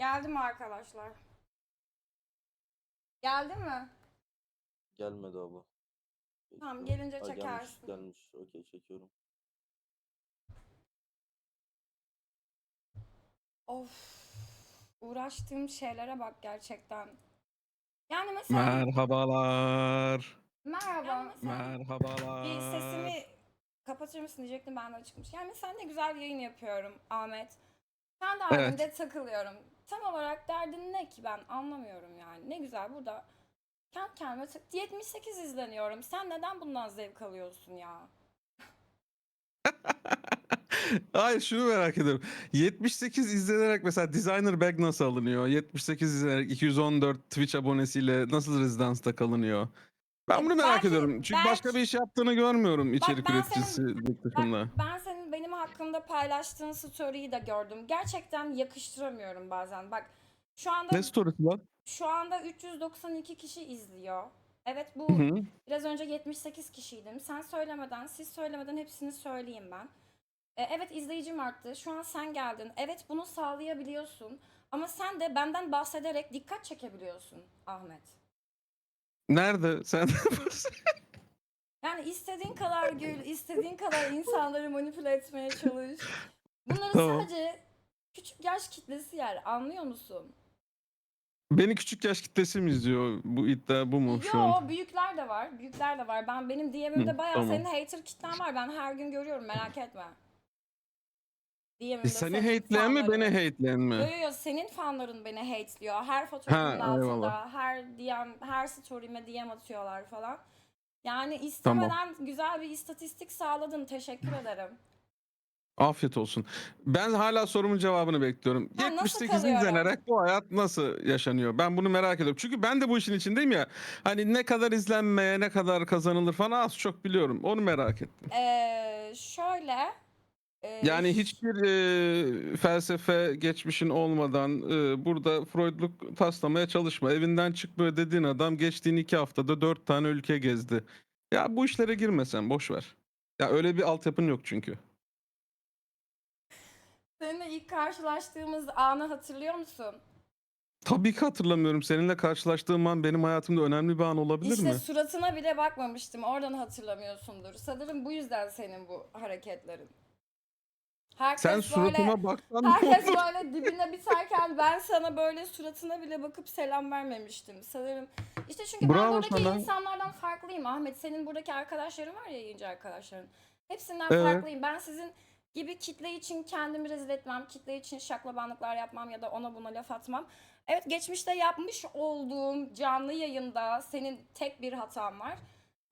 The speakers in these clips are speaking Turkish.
Geldi mi arkadaşlar? Geldi mi? Gelmedi abla. Tamam, gelince Ha, gelmiş, çekersin. Gelmiş. Okey çekiyorum. Of. Uğraştığım şeylere bak gerçekten. Yani mesela Merhabalar. merhaba. Merhabalar. Bir sesimi kapatır mısın diyecektim ben de açıkmış. Yani sen ne güzel yayın yapıyorum Ahmet. Kendi Evet. halinde takılıyorum. Tam olarak derdin ne ki ben anlamıyorum yani. Ne güzel burada kendi kendime tak- 78 izleniyorum. Sen neden bundan zevk alıyorsun ya? Hayır şunu merak ediyorum. 78 izlenerek mesela designer bag nasıl alınıyor? 78 izlenerek 214 Twitch abonesiyle nasıl rezidansta kalınıyor? Ben bunu merak Belki- ediyorum. Çünkü başka belki- bir iş yaptığını görmüyorum içerik üreticisi Bak dışında. ben hakkımda paylaştığın story'yi de gördüm. Gerçekten yakıştıramıyorum bazen. Bak şu anda Ne story'si lan? şu anda 392 kişi izliyor. Evet bu Hı hı. biraz önce 78 kişiydim. Sen söylemeden, siz söylemeden hepsini söyleyeyim ben. E, evet izleyicim arttı. Şu an sen geldin. Evet bunu sağlayabiliyorsun. Ama sen de benden bahsederek dikkat çekebiliyorsun Ahmet. Nerede? Sen Yani istediğin kadar gül, istediğin kadar insanları manipüle etmeye çalış. Bunları Tamam. sadece küçük yaş kitlesi yer. Anlıyor musun? Beni küçük yaş kitlesi mi izliyor? Bu iddia bu mu şu an? Yo büyükler de var. Büyükler de var. Ben benim DM'imde Hı, bayağı tamam. senin hater kitlen var. Ben her gün görüyorum merak etme. DM'imde E, seni senin hateleyen mi beni fanların- hateleyen mi? Yo yo senin fanların beni hateliyor. Her fotoğrafımın Ha, altında, eyvallah. her DM, her story'ime DM atıyorlar falan. Yani istemeden güzel bir istatistik sağladın. Teşekkür ederim. Afiyet olsun. Ben hala sorumun cevabını bekliyorum. Ha, nasıl 78 kalıyorum? izlenerek bu hayat nasıl yaşanıyor? Ben bunu merak ediyorum. Çünkü ben de bu işin içindeyim ya. Hani ne kadar izlenmeye, ne kadar kazanılır falan az çok biliyorum. Onu merak ettim. Ee, şöyle. Yani hiçbir e, felsefe geçmişin olmadan e, burada Freudluk taslamaya çalışma. Evinden çıkmıyor dediğin adam geçtiğin iki haftada dört tane ülke gezdi. Ya bu işlere girmesen boş ver. Ya öyle bir altyapın yok çünkü. Seninle ilk karşılaştığımız anı hatırlıyor musun? Tabii ki hatırlamıyorum. Seninle karşılaştığım an benim hayatımda önemli bir an olabilir işte mi? suratına bile bakmamıştım. Oradan hatırlamıyorsundur. Sanırım bu yüzden senin bu hareketlerin. Herkes Sen böyle, suratıma ne herkes olur? böyle dibine biterken ben sana böyle suratına bile bakıp selam vermemiştim. Sanırım işte çünkü ben Bravo buradaki sana. insanlardan farklıyım Ahmet. Senin buradaki arkadaşların var ya yayıncı arkadaşların. Hepsinden Evet. farklıyım. Ben sizin gibi kitle için kendimi rezil etmem, kitle için şaklabanlıklar yapmam ya da ona buna laf atmam. Evet geçmişte yapmış olduğum canlı yayında senin tek bir hatan var.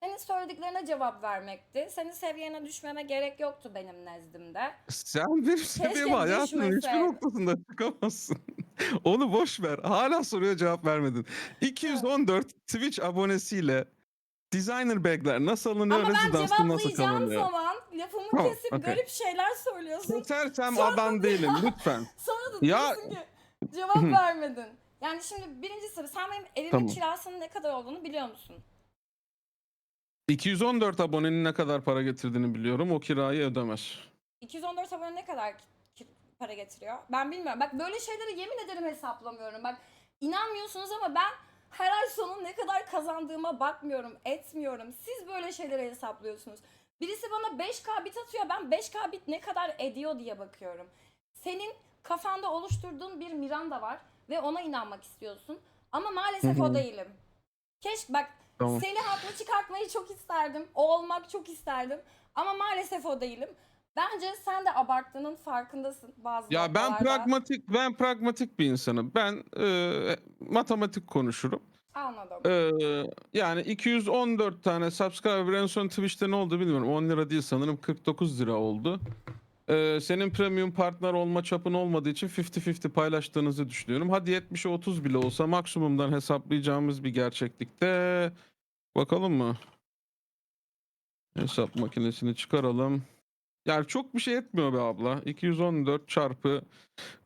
Senin söylediklerine cevap vermekti. Senin seviyene düşmeme gerek yoktu benim nezdimde. Sen benim seviyeme hayatının hiçbir noktasında çıkamazsın. Onu boş ver. Hala soruya cevap vermedin. 214 Twitch abonesiyle designer bagler nasıl alınıyor, Ama ben nasıl cevaplayacağım kalınıyor? zaman lafımı Tamam, kesip okey. garip şeyler söylüyorsun. Kesersem Sonra adam değilim lütfen. Sonra da Ya- diyorsun ki cevap vermedin. Yani şimdi birincisi sen benim evimin Tamam. kirasının ne kadar olduğunu biliyor musun? 214 abonenin ne kadar para getirdiğini biliyorum. O kirayı ödemez. 214 abone ne kadar ki- para getiriyor? Ben bilmiyorum. Bak böyle şeyleri yemin ederim hesaplamıyorum. Bak inanmıyorsunuz ama ben her ay sonu ne kadar kazandığıma bakmıyorum, etmiyorum. Siz böyle şeyleri hesaplıyorsunuz. Birisi bana 5K bit atıyor. Ben 5K bit ne kadar ediyor diye bakıyorum. Senin kafanda oluşturduğun bir Miranda var ve ona inanmak istiyorsun. Ama maalesef o değilim. Keşke bak Tamam. seni haklı çıkartmayı çok isterdim. O olmak çok isterdim. Ama maalesef o değilim. Bence sen de abarttığının farkındasın bazı Ya ben noktalarda. pragmatik ben pragmatik bir insanım. Ben e, matematik konuşurum. Anladım. Ee, yani 214 tane subscriber en son Twitch'te ne oldu bilmiyorum. 10 lira değil sanırım 49 lira oldu. Ee, senin premium partner olma çapın olmadığı için 50-50 paylaştığınızı düşünüyorum. Hadi 70'e 30 bile olsa maksimumdan hesaplayacağımız bir gerçeklikte. Bakalım mı? Hesap makinesini çıkaralım. Yani çok bir şey etmiyor be abla. 214 çarpı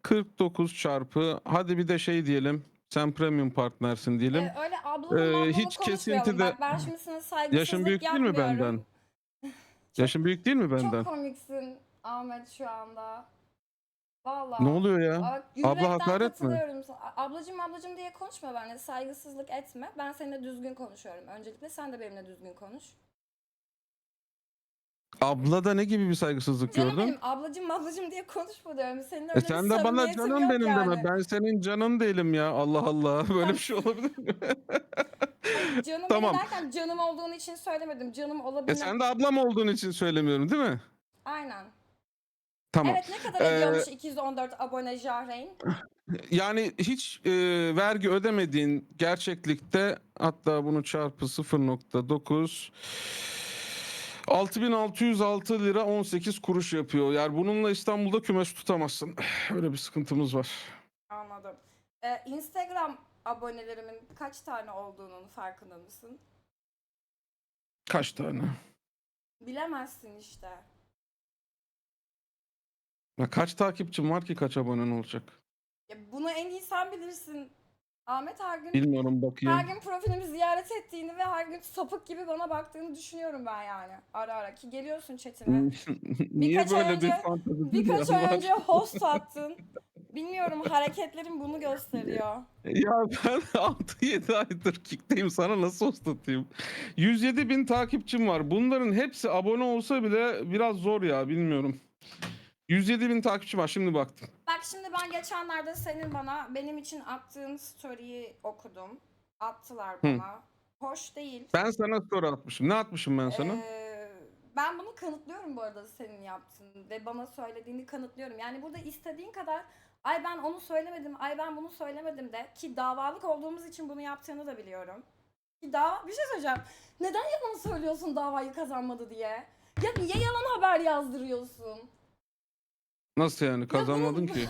49 çarpı hadi bir de şey diyelim. Sen premium partnersin diyelim. Ee, öyle ablamın Ee, hiç kesintide- Bak ben şimdi sana saygısızlık Yaşın büyük değil mi benden? Yaşın büyük değil mi benden? Çok komiksin Ahmet şu anda. Vallahi. Ne oluyor ya? Bak, Abla hakaret mi? katılıyorum sana. A- Ablacım ablacım diye konuşma benimle. Saygısızlık etme. Ben seninle düzgün konuşuyorum. Öncelikle sen de benimle düzgün konuş. Ablada ne gibi bir saygısızlık Canım gördün? benim ablacım ablacım diye konuşma diyorum. Senin öyle E bir sen de bana canım yok benim yani. deme. Ben senin canın değilim ya. Allah Allah. Böyle bir şey olabilir mi? Canım Tamam. benim derken canım olduğun için söylemedim. Canım e olabilmek. sen de ablam olduğun için söylemiyorum değil mi? Aynen. Tamam. Evet ne kadar ediyormuş 214 abone Jahreyn? Yani hiç e, vergi ödemediğin gerçeklikte hatta bunu çarpı 0.9 6606 lira 18 kuruş yapıyor. Yani bununla İstanbul'da kümes tutamazsın. Öyle bir sıkıntımız var. Anladım. Ee, Instagram abonelerimin kaç tane olduğunun farkında mısın? Kaç tane? Bilemezsin işte. Ya kaç takipçim var ki kaç abonen olacak? Ya bunu en iyi sen bilirsin. Ahmet her gün Bilmiyorum bakayım. her gün profilimi ziyaret ettiğini ve her gün sapık gibi bana baktığını düşünüyorum ben yani. Ara ara ki geliyorsun chatime. Niye Birkaç ay böyle bir önce- fantezi Birkaç dünyam ay var? önce host attın. Bilmiyorum hareketlerim bunu gösteriyor. Ya ben 6-7 aydır kikteyim sana nasıl host atayım? 107 bin takipçim var. Bunların hepsi abone olsa bile biraz zor ya bilmiyorum. 107 bin takipçi var şimdi baktım. Bak şimdi ben geçenlerde senin bana benim için attığın story'yi okudum. Attılar bana. Hoş değil. Ben sana story atmışım. Ne atmışım ben sana? Ee, ben bunu kanıtlıyorum bu arada senin yaptığın ve bana söylediğini kanıtlıyorum. Yani burada istediğin kadar ay ben onu söylemedim, ay ben bunu söylemedim de ki davalık olduğumuz için bunu yaptığını da biliyorum. Ki dava bir şey söyleyeceğim. Neden yalan söylüyorsun davayı kazanmadı diye? Ya niye yalan haber yazdırıyorsun? Nasıl yani kazanmadın ki?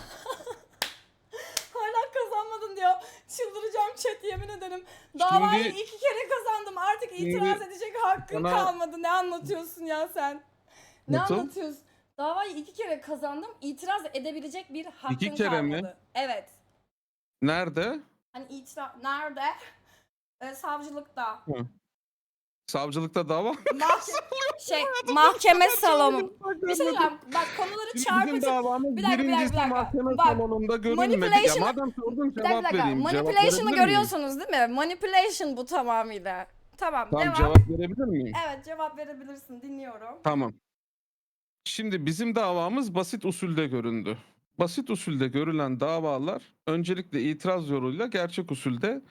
Hala kazanmadın diyor. Çıldıracağım chat yemin ederim. Davayı Şimdi- iki kere kazandım. Artık Şimdi itiraz edecek hakkın sana- kalmadı. Ne anlatıyorsun ya sen? Ne Nasıl? anlatıyorsun? Davayı iki kere kazandım. İtiraz edebilecek bir hakkın İki kere kalmadı. mi? Evet. Nerede? Hani itiraz... Nerede? Ee, savcılıkta. Savcılıkta dava. Mahke- şey, mahkeme salonu. Bir şey. Bak konuları Bizim davamız Bir dakika, bir dakika, birincisi bir dakika. mahkeme Bak, salonunda görülmedi. Ya manipulation- madem sordun Bir dakika, cevap bir dakika. vereyim. Cevap Manipulation'ı verebilir miyim? görüyorsunuz değil mi? Manipulation bu tamamıyla. Tamam, Tamam devam. cevap verebilir miyim? Evet cevap verebilirsin dinliyorum. Tamam. Şimdi bizim davamız basit usulde göründü. Basit usulde görülen davalar öncelikle itiraz yoluyla gerçek usulde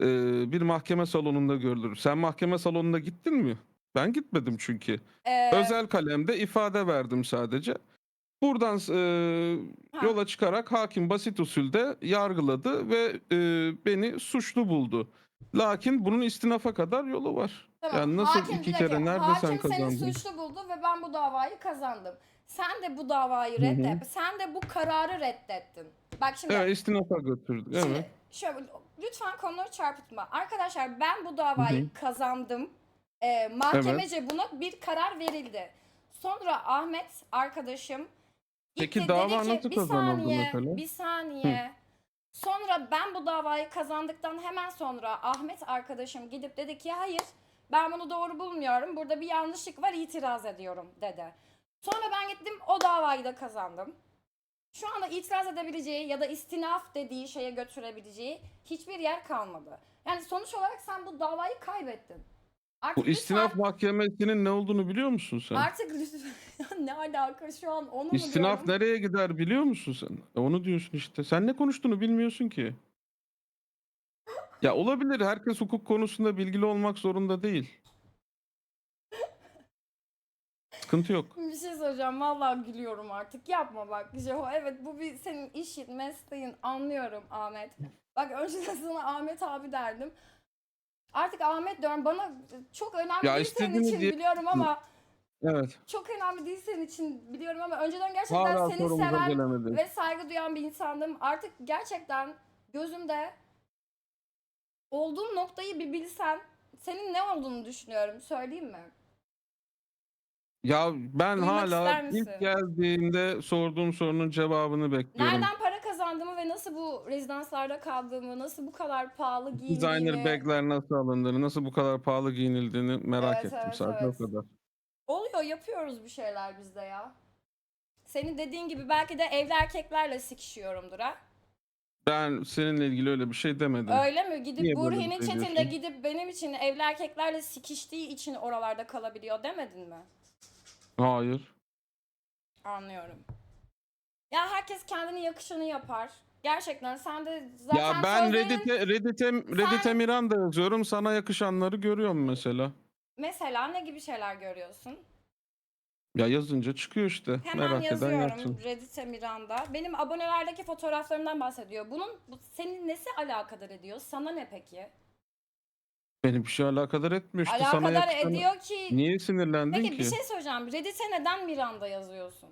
e, bir mahkeme salonunda görülür. Sen mahkeme salonuna gittin mi? Ben gitmedim çünkü. Ee, Özel kalemde ifade verdim sadece. Buradan Ha. yola çıkarak hakim basit usulde yargıladı ve e, beni suçlu buldu. Lakin bunun istinafa kadar yolu var. tamam. Yani nasıl Hakim, iki kere nerede Hakim sen seni kazandın? suçlu buldu ve ben bu davayı kazandım. Sen de bu davayı Hı hı. reddet. Sen de bu kararı reddettin. Bak şimdi, Evet istinafa götürdük. şimdi Evet. Şöyle lütfen konuları çarpıtma. Arkadaşlar ben bu davayı Hı hı. kazandım. Ee, mahkemece buna bir karar verildi. Sonra Ahmet arkadaşım Peki gitti, dava dedi ki, bir saniye, mesela?" Bir saniye. Sonra ben bu davayı kazandıktan hemen sonra Ahmet arkadaşım gidip dedi ki hayır ben bunu doğru bulmuyorum. Burada bir yanlışlık var itiraz ediyorum dedi. Sonra ben gittim o davayı da kazandım. Şu anda itiraz edebileceği ya da istinaf dediği şeye götürebileceği hiçbir yer kalmadı. Yani sonuç olarak sen bu davayı kaybettin. Artık Bu lütfen- istinaf mahkemesinin ne olduğunu biliyor musun sen? Artık lütfen ne alaka şu an onu mu İstinaf diyorum? nereye gider biliyor musun sen? E, Onu diyorsun işte. Sen ne konuştuğunu bilmiyorsun ki. Ya olabilir. Herkes hukuk konusunda bilgili olmak zorunda değil. Sıkıntı yok. Bir şey söyleyeceğim. Vallahi gülüyorum artık. Yapma bak. Jeho. Evet bu bir senin işin, mesleğin. Anlıyorum Ahmet. Bak önceden sana Ahmet abi derdim. Artık Ahmet diyorum. Bana çok önemli Ya değil senin için diye- biliyorum ama Evet. çok önemli değil senin için biliyorum ama önceden gerçekten Hala seni seven gelemedi. ve saygı duyan bir insandım. Artık gerçekten gözümde olduğum noktayı bir bilsen senin ne olduğunu düşünüyorum. Söyleyeyim mi? Ya ben Duymak ister hala misin? ilk geldiğinde sorduğum sorunun cevabını bekliyorum. Nereden para kazandığımı ve nasıl bu rezidanslarda kaldığımı, nasıl bu kadar pahalı giyindiğimi... Designer bagler nasıl alındığını, nasıl bu kadar pahalı giyinildiğini merak Evet, ettim evet, sadece evet. o kadar. Oluyor, yapıyoruz bir şeyler biz de ya. Senin dediğin gibi belki de evli erkeklerle sikişiyorumdur ha. Ben seninle ilgili öyle bir şey demedim. Öyle mi? Gidip Niye böyle bir Burhi'nin şey chatinde diyorsun? gidip benim için evli erkeklerle sikiştiği için oralarda kalabiliyor demedin mi? Hayır. Anlıyorum. Ya herkes kendine yakışanı yapar. Gerçekten sen de zaten ya ben sözlerinin- Reddit'e Reddit'e Reddit'e Miranda yazıyorum. Sana yakışanları görüyorum mesela. Mesela ne gibi şeyler görüyorsun? Ya yazınca çıkıyor işte. Hemen Merak eden yazıyorum yapsın. Reddit'e Miranda. Benim abonelerdeki fotoğraflarımdan bahsediyor. Bunun bu, senin nesi alakadar ediyor? Sana ne peki? Beni bir şey alakadar etmiyor işte. Sana alakadar ediyor ki Niye sinirlendin Peki ki? bir şey söyleyeceğim. Reddit'e neden Miranda yazıyorsun?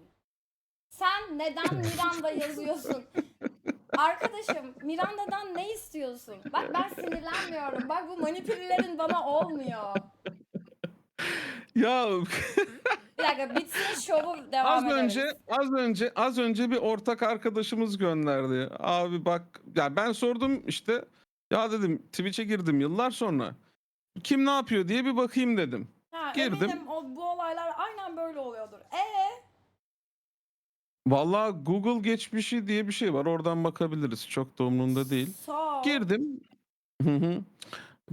Sen neden Miranda yazıyorsun? Arkadaşım Miranda'dan ne istiyorsun? Bak ben sinirlenmiyorum. Bak bu manipüllerin bana olmuyor. Ya Bir dakika bitsin şovu devam az ederiz. önce az önce az önce bir ortak arkadaşımız gönderdi. Abi bak ya ben sordum işte ya dedim Twitch'e girdim yıllar sonra. Kim ne yapıyor diye bir bakayım dedim. Ha, girdim. Eminim o, bu olaylar aynen böyle oluyordur. E Vallahi Google geçmişi diye bir şey var. Oradan bakabiliriz. Çok da umurumda değil. ol. Girdim. Hı hı.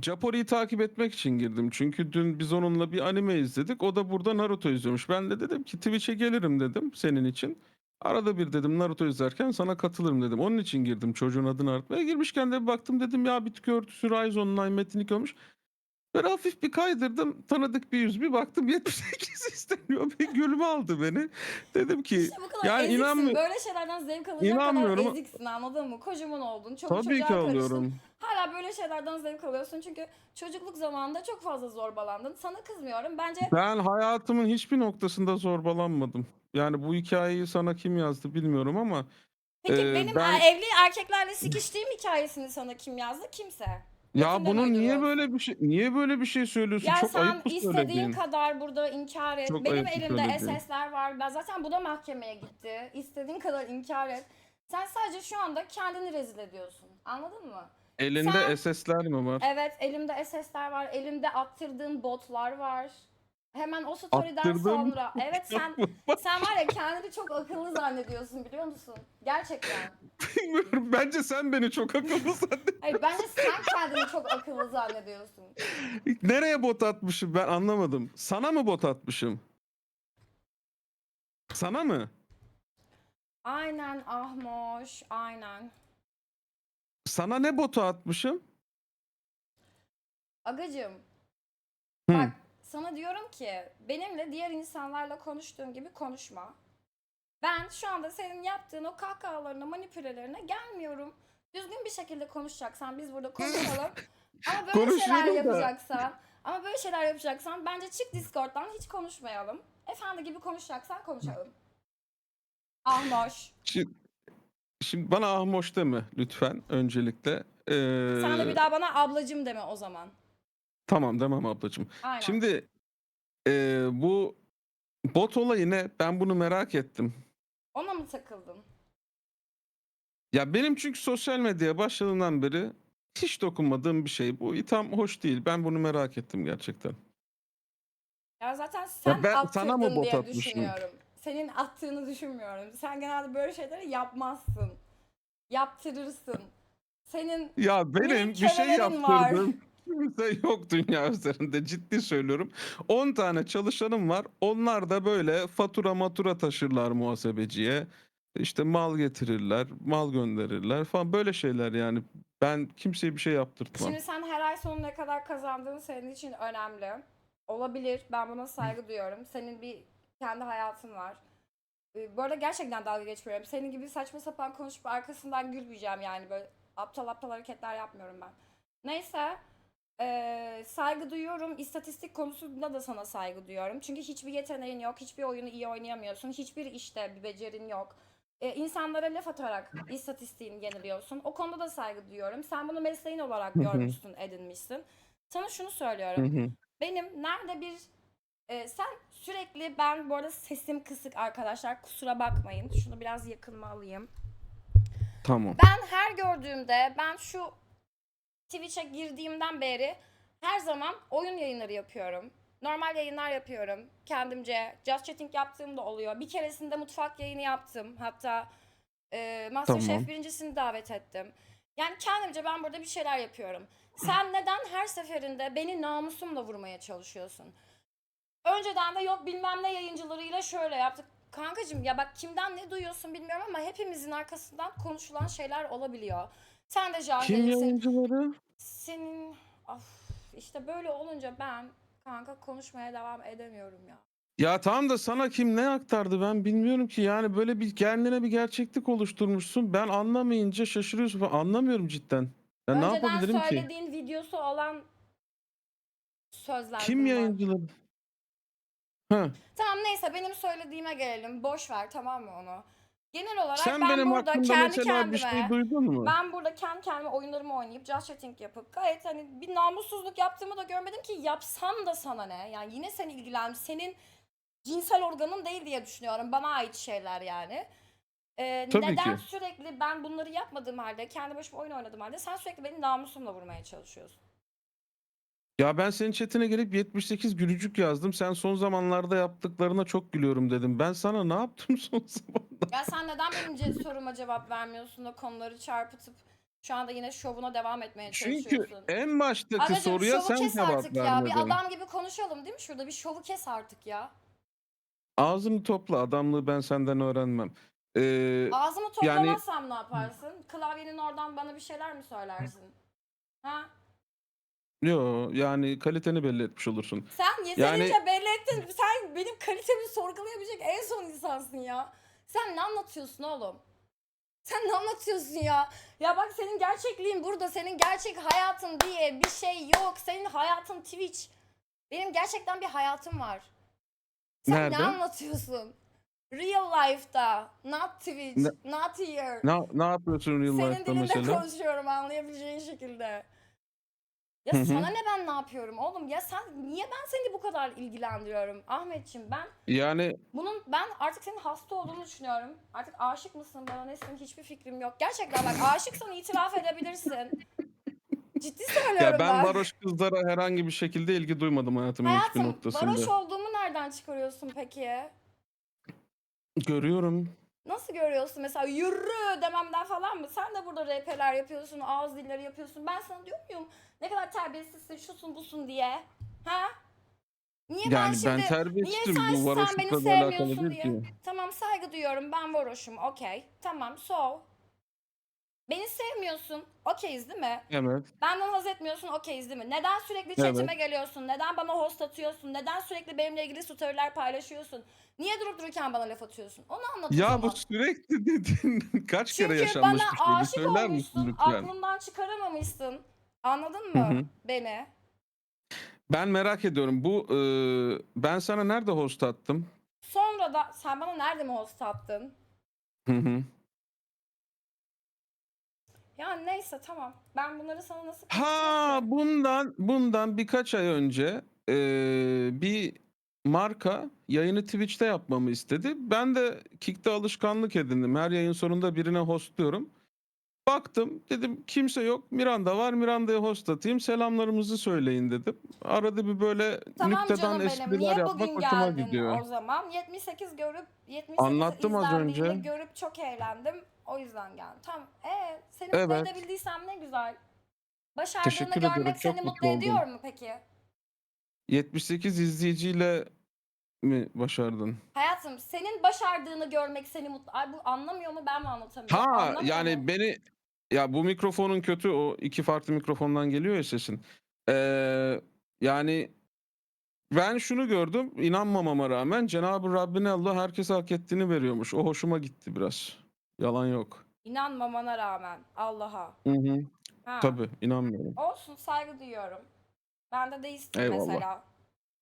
Japori'yi takip etmek için girdim. Çünkü dün biz onunla bir anime izledik. O da burada Naruto izliyormuş. Ben de dedim ki Twitch'e gelirim dedim senin için. Arada bir dedim Naruto izlerken sana katılırım dedim. Onun için girdim çocuğun adını aratmaya. Girmişken de bir baktım dedim ya bitki örtüsü Rise Online metinlik olmuş. Böyle hafif bir kaydırdım. Tanıdık bir yüz. Bir baktım 78 istemiyor. Bir gülme aldı beni. Dedim ki İşte bu kadar yani eziksin. inanmı- Böyle şeylerden zevk alacak İnanmıyorum. kadar eziksin anladın mı? Kocaman oldun. Çok tabii ki alıyorum. Hala böyle şeylerden zevk alıyorsun çünkü çocukluk zamanında çok fazla zorbalandın. Sana kızmıyorum. Bence Ben hayatımın hiçbir noktasında zorbalanmadım. Yani bu hikayeyi sana kim yazdı bilmiyorum ama peki Ee, benim ben- e, evli erkeklerle sikiştiğim hikayesini sana kim yazdı? Kimse. ya Metinden bunun niye böyle bir şey niye böyle bir şey söylüyorsun? Ya Çok sen ayıp bu istediğin söylediğin. kadar burada inkar et. Çok Benim ayıp bu elimde söylediğin. SS'ler var. Ben zaten bu da mahkemeye gitti. İstediğin kadar inkar et. Sen sadece şu anda kendini rezil ediyorsun. Anladın mı? Elinde Sen- SS'ler mi var? Evet elimde SS'ler var. Elimde attırdığın botlar var. Hemen o story'den Attırdığım sonra. Evet sen sen var ya kendini çok akıllı zannediyorsun biliyor musun? Gerçekten. Bilmiyorum. Bence sen beni çok akıllı zannediyorsun. Hayır bence sen kendini çok akıllı zannediyorsun. Nereye bot atmışım ben anlamadım. Sana mı bot atmışım? Sana mı? Aynen Ahmoş, aynen. Sana ne botu atmışım? Agacım Hı. bak sana diyorum ki benimle diğer insanlarla konuştuğun gibi konuşma. Ben şu anda senin yaptığın o kahkahalarına, manipülelerine gelmiyorum. Düzgün bir şekilde konuşacaksan biz burada konuşalım. ama böyle şeyler da. yapacaksan, ama böyle şeyler yapacaksan bence çık Discord'dan hiç konuşmayalım. Efendi gibi konuşacaksan konuşalım. Ahmoş. Şimdi, şimdi bana ahmoş deme lütfen öncelikle. Ee, Sen de bir daha bana ablacım deme o zaman. Tamam demem ablacığım. Aynen. Şimdi eee, bu bot olayı ne? Ben bunu merak ettim. Ona mı takıldın? Ya benim çünkü sosyal medyaya başladığımdan beri hiç dokunmadığım bir şey. Bu itham hoş değil. Ben bunu merak ettim gerçekten. Ya zaten sen ben attırdın sana mı bot diye atmışım? düşünüyorum. Senin attığını düşünmüyorum. Sen genelde böyle şeyleri yapmazsın. Yaptırırsın. Senin Ya benim bir şey kevelerin var. Kimse yok dünya üzerinde ciddi söylüyorum. 10 tane çalışanım var. Onlar da böyle fatura matura taşırlar muhasebeciye. İşte mal getirirler, mal gönderirler falan böyle şeyler yani. Ben kimseye bir şey yaptırtmam. Şimdi sen her ay sonu ne kadar kazandığın senin için önemli. Olabilir. Ben buna saygı duyuyorum. Senin bir kendi hayatın var. Ee, Bu arada gerçekten dalga geçmiyorum. Senin gibi saçma sapan konuşup arkasından gülmeyeceğim yani böyle aptal aptal hareketler yapmıyorum ben. Neyse. Ee, saygı duyuyorum. İstatistik konusunda da sana saygı duyuyorum. Çünkü hiçbir yeteneğin yok. Hiçbir oyunu iyi oynayamıyorsun. Hiçbir işte bir becerin yok. Ee, insanlara laf atarak istatistiğini yeniliyorsun. O konuda da saygı duyuyorum. Sen bunu mesleğin olarak görmüşsün, edinmişsin. Sana şunu söylüyorum. Benim nerede bir e, sen sürekli ben bu arada sesim kısık arkadaşlar kusura bakmayın. Şunu biraz yakınma alayım. Tamam. Ben her gördüğümde ben şu Twitch'e girdiğimden beri her zaman oyun yayınları yapıyorum. Normal yayınlar yapıyorum. Kendimce just chatting yaptığım da oluyor. Bir keresinde mutfak yayını yaptım. Hatta e, Masterchef Tamam. birincisini davet ettim. Yani kendimce ben burada bir şeyler yapıyorum. Sen neden her seferinde beni namusumla vurmaya çalışıyorsun? Önceden de yok bilmem ne yayıncılarıyla şöyle yaptık. Kankacığım ya bak kimden ne duyuyorsun bilmiyorum ama hepimizin arkasından konuşulan şeyler olabiliyor. Sen de Kim cahilsin. yayıncıları? Senin of, işte böyle olunca ben kanka konuşmaya devam edemiyorum ya. Ya tamam da sana kim ne aktardı ben bilmiyorum ki. Yani böyle bir kendine bir gerçeklik oluşturmuşsun. Ben anlamayınca şaşırıyorsun falan. Anlamıyorum cidden. Ya ne Önceden yapabilirim ki? söylediğin videosu olan sözler Kim bunlar. yayıncıları? Ha. Tamam neyse benim söylediğime gelelim. Boş ver tamam mı onu? Genel olarak Sen ben benim burada hakkımda kendi mesela kendime bir şey duydun mu? ben burada kendi kendime oyunlarımı oynayıp just chatting yapıp gayet hani bir namussuzluk yaptığımı da görmedim ki yapsam da sana ne? Yani yine seni ilgilen senin cinsel organın değil diye düşünüyorum. Bana ait şeyler yani. Ee, Tabii neden ki. sürekli ben bunları yapmadığım halde, kendi başıma oyun oynadığım halde sen sürekli beni namusumla vurmaya çalışıyorsun? Ya ben senin chatine gelip 78 gülücük yazdım. Sen son zamanlarda yaptıklarına çok gülüyorum dedim. Ben sana ne yaptım son zamanda? Ya sen neden benim ce- soruma cevap vermiyorsun da konuları çarpıtıp şu anda yine şovuna devam etmeye Çünkü çalışıyorsun? en baştaki Agacım, soruya şovu sen kes cevap artık ya. Bir adam gibi konuşalım değil mi şurada? Bir şovu kes artık ya. Ağzını topla. Adamlığı ben senden öğrenmem. Ee, Ağzımı toplamazsam ne yaparsın? Klavyenin oradan bana bir şeyler mi söylersin? Ha? Yo yani kaliteni belli etmiş olursun. Sen yeterince Yani- belli ettin. Sen benim kalitemi sorgulayabilecek en son insansın ya. Sen ne anlatıyorsun oğlum? Sen ne anlatıyorsun ya? Ya bak senin gerçekliğin burada. Senin gerçek hayatın diye bir şey yok. Senin hayatın Twitch. Benim gerçekten bir hayatım var. Sen Nerede? ne anlatıyorsun? Real life'da. Not Twitch. Ne- Not here. Ne, ne yapıyorsun real Senin life'da dilinde mesela? konuşuyorum anlayabileceğin şekilde. Ya Hı hı. sana ne ben ne yapıyorum oğlum? Ya sen niye ben seni bu kadar ilgilendiriyorum Ahmetciğim? Ben Yani bunun ben artık senin hasta olduğunu düşünüyorum. Artık aşık mısın bana nesin hiçbir fikrim yok. Gerçekten bak aşıksan itiraf edebilirsin. Ciddi söylüyorum ya ben bak. varoş kızlara herhangi bir şekilde ilgi duymadım hayatımın hiçbir Hayatım noktasında. varoş olduğumu nereden çıkarıyorsun peki? Görüyorum. Nasıl görüyorsun mesela yürü dememden falan mı? Sen de burada RP'ler yapıyorsun, ağız dilleri yapıyorsun. Ben sana diyor muyum ne kadar terbiyesizsin, şusun busun diye? Ha? Niye ben Yani ben şimdi terbiyesizim. niye sen, Bu sen beni varoşlukla alakalı sevmiyorsun değil diye? ki. Tamam saygı duyuyorum ben varoşum okey. Tamam so. Beni sevmiyorsun okeyiz değil mi? Evet. Benden haz etmiyorsun okeyiz değil mi? Neden sürekli chatime geliyorsun? Neden bana host atıyorsun? Neden sürekli benimle ilgili storyler paylaşıyorsun? Niye durup dururken bana laf atıyorsun? Onu anlat Ya bu sürekli dediğin kaç kere Çünkü yaşanmış bana bir şey? Bir aşık söyler misin olmuşsun, lütfen? aklından çıkaramamışsın. Anladın Hı mı hı. beni? Ben merak ediyorum. Bu e, ben sana nerede host attım? Sonra da sen bana nerede mi host attın? Hı hı. Ya neyse tamam. Ben bunları sana nasıl Ha bundan bundan birkaç ay önce e, bir marka yayını Twitch'te yapmamı istedi. Ben de Kick'te alışkanlık edindim. Her yayın sonunda birine hostluyorum. Baktım dedim kimse yok. Miranda var. Miranda'ya host atayım. Selamlarımızı söyleyin dedim. Arada bir böyle Tamam nükteden canım benim. espriler Niye yapmak bugün hoşuma geldin gidiyor. o zaman? 78 görüp 78 Anlattım az izlendiğini önce. görüp çok eğlendim. O yüzden geldim. Tamam. Ee, seni mutlu Evet. edebildiysem ne güzel. Başardığını Teşekkür görmek ederim, çok seni mutlu mutlu oldum. ediyor mu peki? 78 izleyiciyle mi başardın? Hayatım senin başardığını görmek seni mutlu... Ay bu anlamıyor mu ben mi anlatamıyorum? Ha Anlamıyor yani beni ya bu mikrofonun kötü o iki farklı mikrofondan geliyor ya sesin. Ee, yani ben şunu gördüm inanmamama rağmen Cenab-ı Rabbine Allah herkese hak ettiğini veriyormuş. O hoşuma gitti biraz. Yalan yok. İnanmamana rağmen Allah'a. Hı hı. Ha. Tabii inanmıyorum. Olsun saygı duyuyorum. Ben de deistim Eyvallah. mesela.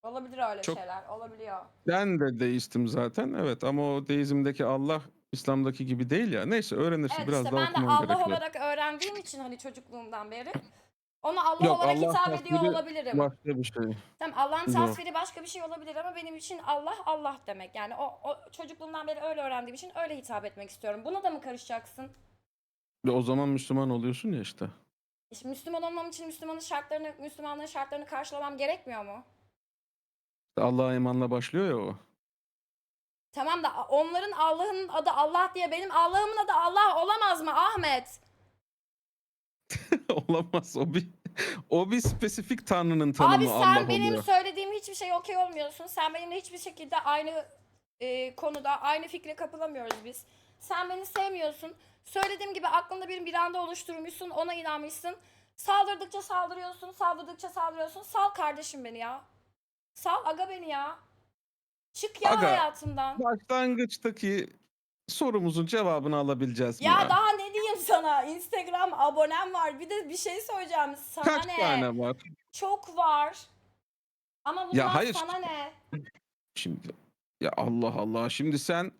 Olabilir öyle Çok- şeyler. Olabiliyor. Ben de deistim zaten evet ama o deizmdeki Allah İslam'daki gibi değil ya. Neyse öğrenirsin Evet biraz işte daha ben de okuman Allah gerekiyor. olarak öğrendiğim için hani çocukluğumdan beri ona Allah Yok, olarak Allah hitap tasviri ediyor olabilirim. Başka bir şey. Tamam Allah'ın Yok. tasviri başka bir şey olabilir ama benim için Allah Allah demek. Yani o, o çocukluğumdan beri öyle öğrendiğim için öyle hitap etmek istiyorum. Buna da mı karışacaksın? Ve o zaman Müslüman oluyorsun ya işte. İşte Müslüman olmam için Müslümanın şartlarını, Müslümanlığın şartlarını karşılamam gerekmiyor mu? Allah'a emanla başlıyor ya o. Tamam da onların Allah'ın adı Allah diye benim Allah'ımın adı Allah olamaz mı Ahmet? Olamaz. O bir o bir spesifik tanrının tanımı Abi sen Allah benim oluyor. söylediğim hiçbir şey okey olmuyorsun. Sen benimle hiçbir şekilde aynı e, konuda aynı fikre kapılamıyoruz biz. Sen beni sevmiyorsun. Söylediğim gibi aklında bir bir anda oluşturmuşsun, ona inanmışsın. Saldırdıkça saldırıyorsun, saldırdıkça saldırıyorsun. Sal kardeşim beni ya. Sal aga beni ya. Çık ya Aga, hayatımdan. Başlangıçtaki sorumuzun cevabını alabileceğiz mi Ya, ya? daha diyeyim sana? Instagram abonem var. Bir de bir şey söyleyeceğim. Sana Kaç ne? tane var? Çok var. Ama bunlar hayır. sana ne? Şimdi ya Allah Allah. Şimdi sen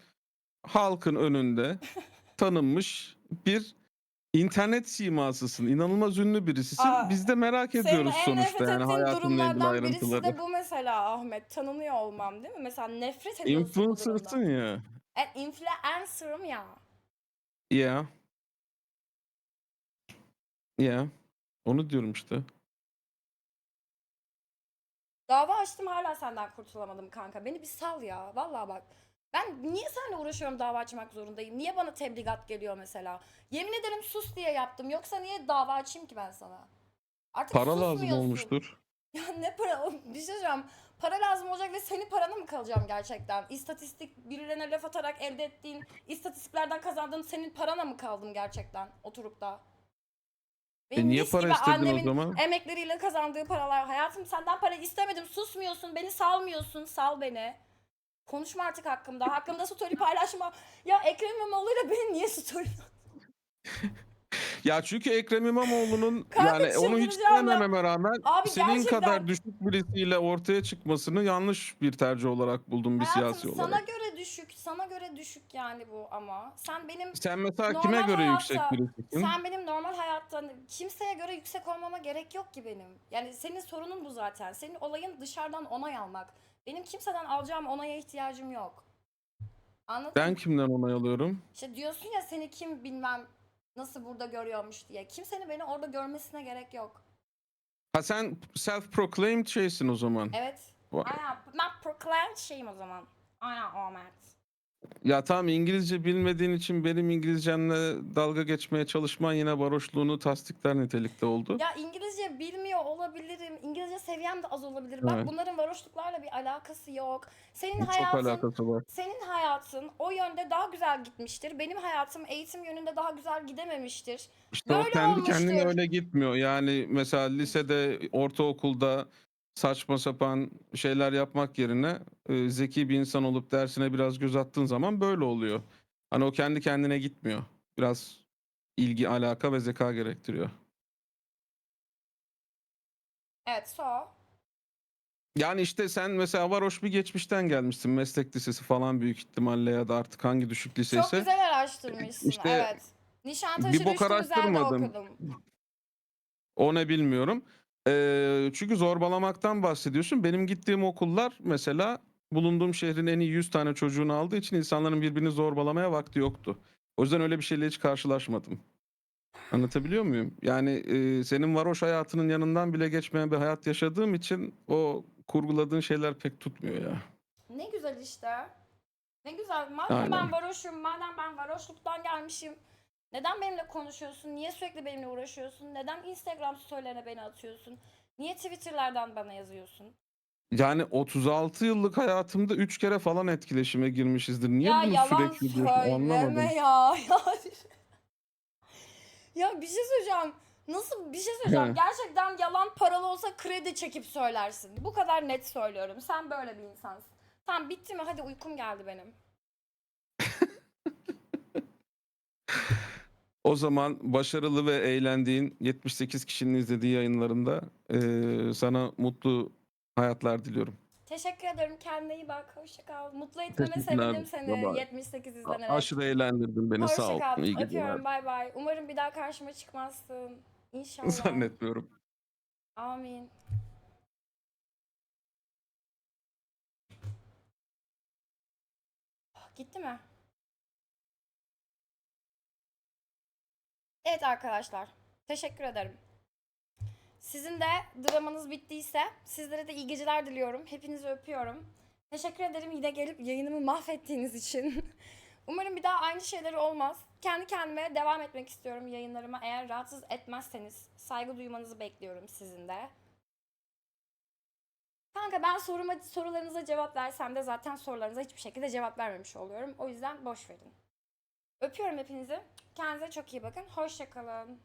halkın önünde tanınmış bir internet simasısın. İnanılmaz ünlü birisisin. Aa, Biz de merak Senin ediyoruz en sonuçta yani ettiğin hayatınla ilgili durumlardan birisi ayrıntıları. de bu mesela Ahmet. Tanınıyor olmam değil mi? Mesela nefret ediyorsun bu Influencer'sın ya. E, influencer'ım ya. Ya. Ya. Onu diyorum işte. Dava açtım hala senden kurtulamadım kanka. Beni bir sal ya. Vallahi bak. Ben niye seninle uğraşıyorum dava açmak zorundayım? Niye bana tebligat geliyor mesela? Yemin ederim sus diye yaptım. Yoksa niye dava açayım ki ben sana? Artık Para lazım susmuyorsun. olmuştur. Ya ne para? O- Bir şey söyleyeceğim. Para lazım olacak ve senin parana mı kalacağım gerçekten? İstatistik birilerine laf atarak elde ettiğin, istatistiklerden kazandığın senin parana mı kaldım gerçekten oturup da? E niye mis para gibi istedin o annemin zaman? emekleriyle kazandığı paralar. Hayatım senden para istemedim. Susmuyorsun. Beni salmıyorsun. Sal beni. Konuşma artık hakkımda. Hakkımda story paylaşma. Ya Ekrem İmamoğlu'yla beni niye story Ya çünkü Ekrem İmamoğlu'nun Kanka yani onu hiç çıldıracağım ya. rağmen Abi senin gerçekten- kadar düşük birisiyle ortaya çıkmasını yanlış bir tercih olarak buldum bir Hayatım siyasi sana olarak. göre düşük. Sana göre düşük yani bu ama. Sen benim Sen mesela Normal kime göre hayatta- yüksek birisisin? Sen benim normal hayatta kimseye göre yüksek olmama gerek yok ki benim. Yani senin sorunun bu zaten. Senin olayın dışarıdan onay almak. Benim kimseden alacağım onaya ihtiyacım yok. Anladın Ben mı? kimden onay alıyorum? İşte diyorsun ya seni kim bilmem nasıl burada görüyormuş diye. Kimsenin beni orada görmesine gerek yok. Ha sen self-proclaimed şeysin o zaman. Evet. Vay. Aynen. Ben proclaimed şeyim o zaman. Aynen Ahmet. Ya tamam İngilizce bilmediğin için benim İngilizcemle dalga geçmeye çalışman yine varoşluğunu tasdikler nitelikte oldu. Ya İngilizce bilmiyor olabilirim. İngilizce seviyem de az olabilir. Bak Evet. bunların varoşluklarla bir alakası yok. Senin Çok hayatın alakası var. senin hayatın o yönde daha güzel gitmiştir. Benim hayatım eğitim yönünde daha güzel gidememiştir. İşte o Böyle kendi kendine olmuştur. öyle gitmiyor. Yani mesela lisede, ortaokulda saçma sapan şeyler yapmak yerine e, zeki bir insan olup dersine biraz göz attığın zaman böyle oluyor. Hani o kendi kendine gitmiyor. Biraz ilgi, alaka ve zeka gerektiriyor. Evet, so. Yani işte sen mesela varoş bir geçmişten gelmişsin. Meslek lisesi falan büyük ihtimalle ya da artık hangi düşük Çok liseyse. güzel araştırmışsın. İşte evet. Nişantaşı bir bok araştırmadım. okudum. O ne bilmiyorum. Ee, çünkü zorbalamaktan bahsediyorsun. Benim gittiğim okullar mesela bulunduğum şehrin en iyi 100 tane çocuğunu aldığı için insanların birbirini zorbalamaya vakti yoktu. O yüzden öyle bir şeyle hiç karşılaşmadım. Anlatabiliyor muyum? Yani e, senin varoş hayatının yanından bile geçmeyen bir hayat yaşadığım için o kurguladığın şeyler pek tutmuyor ya. Ne güzel işte. Ne güzel. Madem Aynen. ben varoşum, madem ben varoşluktan gelmişim. Neden benimle konuşuyorsun? Niye sürekli benimle uğraşıyorsun? Neden Instagram storylerine beni atıyorsun? Niye Twitter'lardan bana yazıyorsun? Yani 36 yıllık hayatımda 3 kere falan etkileşime girmişizdir. Niye ya bunu yalan sürekli diyorsun? Anlamadım. söyleme ya. Ya. ya bir şey söyleyeceğim. Nasıl bir şey söyleyeceğim. He. Gerçekten yalan paralı olsa kredi çekip söylersin. Bu kadar net söylüyorum. Sen böyle bir insansın. Tamam bitti mi? Hadi uykum geldi benim. O zaman başarılı ve eğlendiğin 78 kişinin izlediği yayınlarında eee, sana mutlu hayatlar diliyorum. Teşekkür ederim. Kendine iyi bak. Hoşça kal. Mutlu etmeme Teşekkürler. sevindim seni. Bye bye. 78 A- izlenerek. Aşırı eğlendirdin beni sağ Hoşça ol. kal. İyi geceler. Öpüyorum. Bay bay. Umarım bir daha karşıma çıkmazsın. İnşallah. Zannetmiyorum. Amin. Gitti mi? Evet arkadaşlar. Teşekkür ederim. Sizin de dramanız bittiyse sizlere de iyi geceler diliyorum. Hepinizi öpüyorum. Teşekkür ederim yine gelip yayınımı mahvettiğiniz için. Umarım bir daha aynı şeyler olmaz. Kendi kendime devam etmek istiyorum yayınlarıma. Eğer rahatsız etmezseniz saygı duymanızı bekliyorum sizin de. Kanka ben soruma, sorularınıza cevap versem de zaten sorularınıza hiçbir şekilde cevap vermemiş oluyorum. O yüzden boş verin. Öpüyorum hepinizi. Kendinize çok iyi bakın. Hoşçakalın.